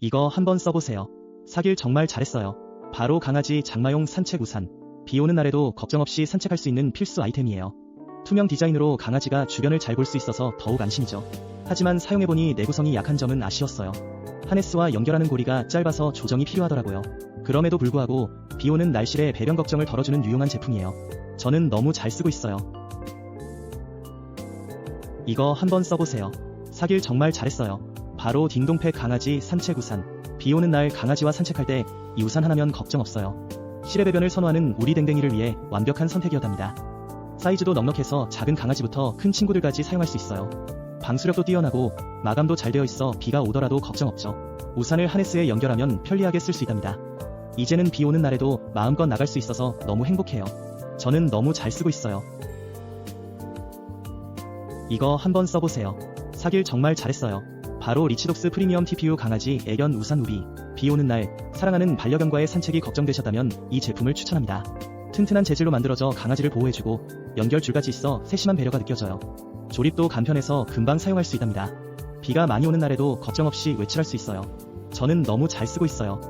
이거 한번 써보세요. 사길 정말 잘했어요. 바로 강아지 장마용 산책 우산. 비 오는 날에도 걱정 없이 산책할 수 있는 필수 아이템이에요. 투명 디자인으로 강아지가 주변을 잘 볼 수 있어서 더욱 안심이죠. 하지만 사용해보니 내구성이 약한 점은 아쉬웠어요. 하네스와 연결하는 고리가 짧아서 조정이 필요하더라고요. 그럼에도 불구하고 비 오는 날실에 배변 걱정을 덜어주는 유용한 제품이에요. 저는 너무 잘 쓰고 있어요. 이거 한번 써보세요. 사길 정말 잘했어요. 바로 딩동팩 강아지 산책 우산. 비 오는 날 강아지와 산책할 때 이 우산 하나면 걱정 없어요. 실외 배변을 선호하는 우리 댕댕이를 위해 완벽한 선택이었답니다. 사이즈도 넉넉해서 작은 강아지부터 큰 친구들까지 사용할 수 있어요. 방수력도 뛰어나고 마감도 잘 되어 있어 비가 오더라도 걱정 없죠. 우산을 하네스에 연결하면 편리하게 쓸 수 있답니다. 이제는 비 오는 날에도 마음껏 나갈 수 있어서 너무 행복해요. 저는 너무 잘 쓰고 있어요. 이거 한번 써보세요. 사길 정말 잘했어요. 바로 리치독스 프리미엄 TPU 강아지 애견 우산 우비. 비 오는 날 사랑하는 반려견과의 산책이 걱정되셨다면 이 제품을 추천합니다. 튼튼한 재질로 만들어져 강아지를 보호해주고 연결줄까지 있어 세심한 배려가 느껴져요. 조립도 간편해서 금방 사용할 수 있답니다. 비가 많이 오는 날에도 걱정 없이 외출할 수 있어요. 저는 너무 잘 쓰고 있어요.